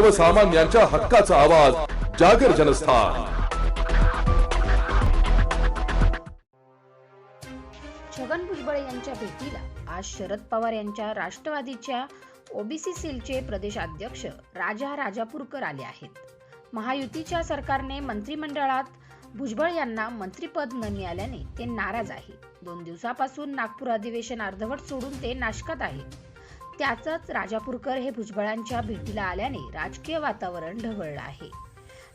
सर्वसामान्यांच्या हक्काचा आवाज जागर जनस्थान. छगन भुजबळ यांच्या भेटीला आज शरद पवार यांच्या राष्ट्रवादीच्या ओबीसी सेलचे प्रदेशाध्यक्ष राजा राजापूरकर आले आहेत. महायुतीच्या सरकारने मंत्रिमंडळात भुजबळ यांना मंत्रिपद न मिळाल्याने ते नाराज आहे. दोन दिवसापासून नागपूर अधिवेशन अर्धवट सोडून ते नाशकात आहे. त्याचंच राजापूरकर हे भुजबळांच्या भेटीला आल्याने राजकीय वातावरण ढवळलं आहे.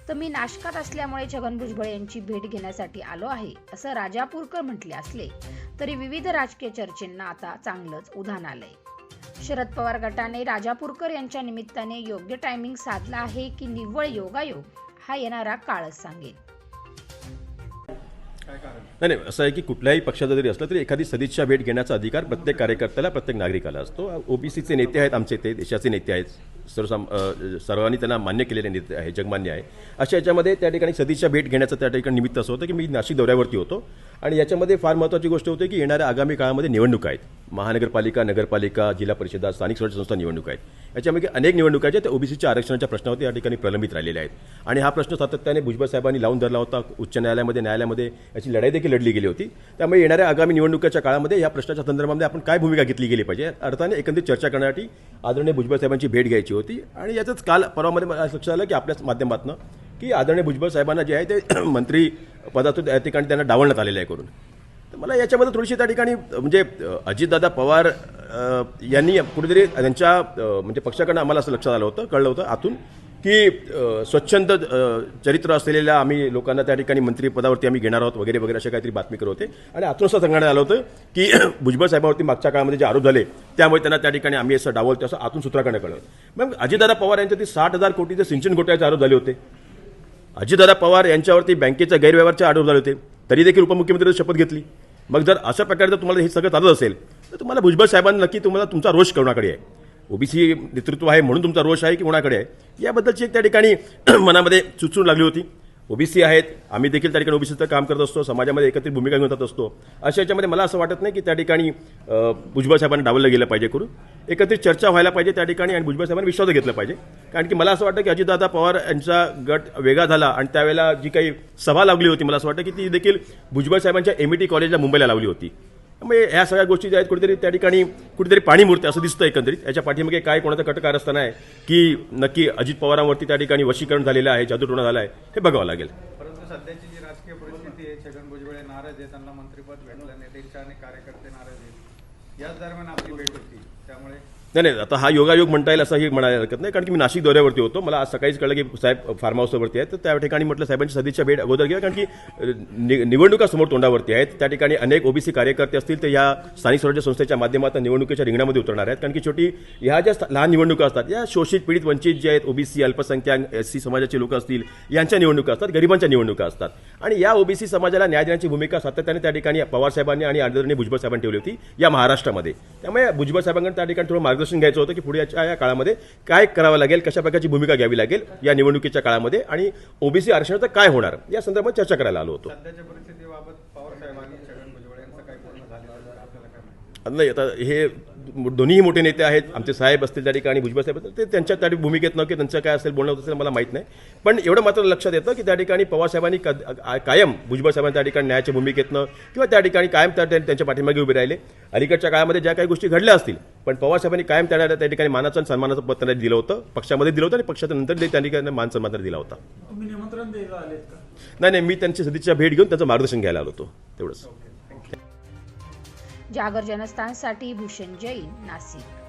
तर मी नाशकात असल्यामुळे छगन भुजबळ यांची भेट घेण्यासाठी आलो आहे असं राजापूरकर म्हटले असले तरी विविध राजकीय चर्चेंना आता चांगलंच उधाण आलंय. शरद पवार गटाने राजापूरकर यांच्या निमित्ताने योग्य टायमिंग साधला आहे की निव्वळ योगायोग हा येणारा काळच सांगेल नाही नाही असं आहे की कुठल्याही पक्षाचा जरी असलं तरी एखादी सदिच्छा भेट घेण्याचा अधिकार प्रत्येक कार्यकर्त्याला प्रत्येक नागरिकाला असतो. ओबीसीचे नेते आहेत आमचे ते देशाचे नेते आहेत. सर्वसाम सर्वांनी त्यांना मान्य केलेले नेते आहे जगमान्य आहे. अशा याच्यामध्ये त्या ठिकाणी सदिच्छा भेट घेण्याचं त्या ठिकाणी निमित्त असं होतं की मी नाशिक दौऱ्यावरती होतो. आणि याच्यामध्ये फार महत्त्वाची गोष्ट होती की येणाऱ्या आगामी काळामध्ये निवडणुका आहेत. महानगरपालिका नगरपालिका जिल्हा परिषदा स्थानिक स्वराज्य संस्था निवडणुका आहेत. याच्यामध्ये अनेक निवडणुका आहेत त्या ओबीसीच्या आरक्षणाच्या प्रश्नावरती या ठिकाणी प्रलंबित राहिलेले आहेत. आणि हा प्रश्न सातत्याने भुजबळ साहेबांनी लावून धरला होता उच्च न्यायालयामध्ये. न्यायालयामध्ये याची लढाई देखील लढली गेली होती. त्यामुळे येणाऱ्या आगामी निवडणुकीच्या काळामध्ये या प्रश्नाच्या संदर्भामध्ये आपण काय भूमिका घेतली गेली पाहिजे? अर्थाने एकंदरीत चर्चा करण्यासाठी आदरणीय भुजबळ साहेबांची भेट घ्यायची होती. आणि याचंच काल परवामध्ये मला लक्षात आलं की आपल्याच माध्यमातून की आदरणीय भुजबळ साहेबांना जे आहे ते मंत्री पदातून त्या ठिकाणी त्यांना डावलण्यात आलेलं आहे करून. मला याच्यामध्ये थोडीशी त्या ठिकाणी म्हणजे अजितदादा पवार यांनी कुठेतरी त्यांच्या म्हणजे पक्षाकडनं आम्हाला असं लक्षात आलं होतं कळलं होतं आतून की स्वच्छंद चरित्र असलेल्या आम्ही लोकांना त्या ठिकाणी मंत्रिपदावरती आम्ही घेणार आहोत वगैरे वगैरे अशा काहीतरी बातमी करत होते. आणि आतून असं सांगण्यात आलं होतं की भुजबळ साहेबांवरती मागच्या काळामध्ये जे आरोप झाले त्यामुळे त्यांना त्या ठिकाणी आम्ही असं डावलतो असं आतून सूत्राकडे कळलं. मग अजितदादा पवार यांच्यावरती साठ हजार कोटीचे सिंचन घोटाळ्याचे आरोप झाले होते. अजितदादा पवार यांच्यावरती बँकेच्या गैरव्यवहारचे आरोप झाले होते. तरी देखील उपमुख्यमंत्री शपथ घेतली. मग जर अशा प्रकारे जर तुम्हाला हे सगळं चालत असेल तर तुम्हाला भुजबळ साहेबांना नक्की तुम्हाला तुमचा रोष कोणाकडे आहे? ओबीसी नेतृत्व आहे म्हणून तुमचा रोष आहे की कोणाकडे आहे? याबद्दलची एक त्या ठिकाणी मनामध्ये चुचून लागली होती. ओबीसी आहेत. आम्ही देखील त्या ठिकाणी ओबीसीचं काम करत असतो. समाजामध्ये एकत्रित भूमिका घेऊन जात असतो. अशा याच्यामध्ये मला असं वाटत नाही की त्या ठिकाणी भुजबळ साहेबांना डावलं गेलं पाहिजे करून. एकत्रित चर्चा व्हायला पाहिजे त्या ठिकाणी आणि भुजबळ साहेबांनी विश्वास घेतला पाहिजे. कारण की मला असं वाटतं की अजितदादा पवार यांचा गट वेगळा झाला आणि त्यावेळेला जी काही सभा लावली होती मला असं वाटतं की ती देखील भुजबळ साहेबांच्या एमईटी कॉलेजला मुंबईला लावली होती. म्हणजे ह्या सगळ्या गोष्टी ज्या आहेत कुठेतरी त्या ठिकाणी कुठेतरी पाणी मुरते असं दिसतं एकंदरीत. याच्या पाठीमागे काय कोणाचा कटकार असताना आहे की नक्की अजित पवारांवरती त्या ठिकाणी वशीकरण झालेलं आहे जादूटोणा झाला आहे हे बघावं लागेल. परंतु सध्याची जी राजकीय परिस्थिती आहे छगन भुजबळ नाराज आहे त्यांना मंत्रिपद भेटलं नाही त्यांचे कार्यकर्ते नाराज आहेत. याच दरम्यान आपली भेट होती त्यामुळे नाही नाही आता हा योगायोग म्हणता येईल असंही म्हणायला हरकत नाही कारण की मी नाशिक दौऱ्यावरती होतो. मला आज सकाळीच कळलं की साहेब फार्म हाऊसवरती आहेत. तर त्या ठिकाणी म्हटलं साहेबांची सदिच्छा भेट अगोदर घ्या कारण की नि- निवडणुका समोर तोंडावरती आहेत. त्या ठिकाणी अनेक ओबीसी कार्यकर्ते असतील ते या स्थानिक स्वराज्य संस्थेच्या माध्यमातून निवडणुकीच्या रिंगणामध्ये उतरणार आहेत. कारण की छोटी ह्या ज्या लहान निवडणुका असतात या शोषित पीडित वंचित जे आहेत ओबीसी अल्पसंख्याक एस सी समाजाचे लोक असतील यांच्या निवडणुका असतात गरिबांच्या निवडणुका असतात. आणि या ओबीसी समाजाला न्याय देण्याची भूमिका सातत्याने त्या ठिकाणी पवार साहेबांनी आणि आदरणीय भुजबळ साहेबांनी ठेवली होती या महाराष्ट्रामध्ये. त्यामुळे भुजबळ साहेबांकडे त्या ठिकाणी थोडं मार्गदर्शन घ्यायचं होतं की पुढे याच्या या काळामध्ये काय करावं लागेल कशा प्रकारची भूमिका घ्यावी लागेल या निवडणुकीच्या काळामध्ये आणि ओबीसी आरक्षणाचं काय होणार या संदर्भात चर्चा करायला आलो होतो. नाही आता हे दोन्हीही मोठे नेते आहेत आमचे साहेब असतील त्या ठिकाणी भुजबळ साहेब असतील ते त्यांच्या त्या भूमिकेतनं की त्यांचं काय असेल बोलणं होत असेल मला माहीत नाही. पण एवढं मात्र लक्षात येतं की त्या ठिकाणी पवार साहेबांनी कद- आ- कायम भुजबळ साहेबांनी त्या ठिकाणी न्यायाच्या भूमिकेतनं किंवा त्या ठिकाणी कायम त्या- त्यांच्या पाठीमागे उभे राहिले. अलीकडच्या काळामध्ये ज्या काही गोष्टी घडल्या असतील पण पवार साहेबांनी कायम त्यांना त्या ठिकाणी मानाचं आणि सन्मानाचं पत्र त्यांना दिलं होतं. पक्षामध्ये दिलं होतं आणि पक्षाच्या नंतर त्या ठिकाणी मान सन्मान दिला होता. तुम्ही निमंत्रण द्यायला आलेत का? नाही नाही मी त्यांची सदिच्छा भेट घेऊन त्यांचं मार्गदर्शन घ्यायला आलो होतो. तेवढंच. जागर जनस्थानसाठी भूषण जैन नाशिक.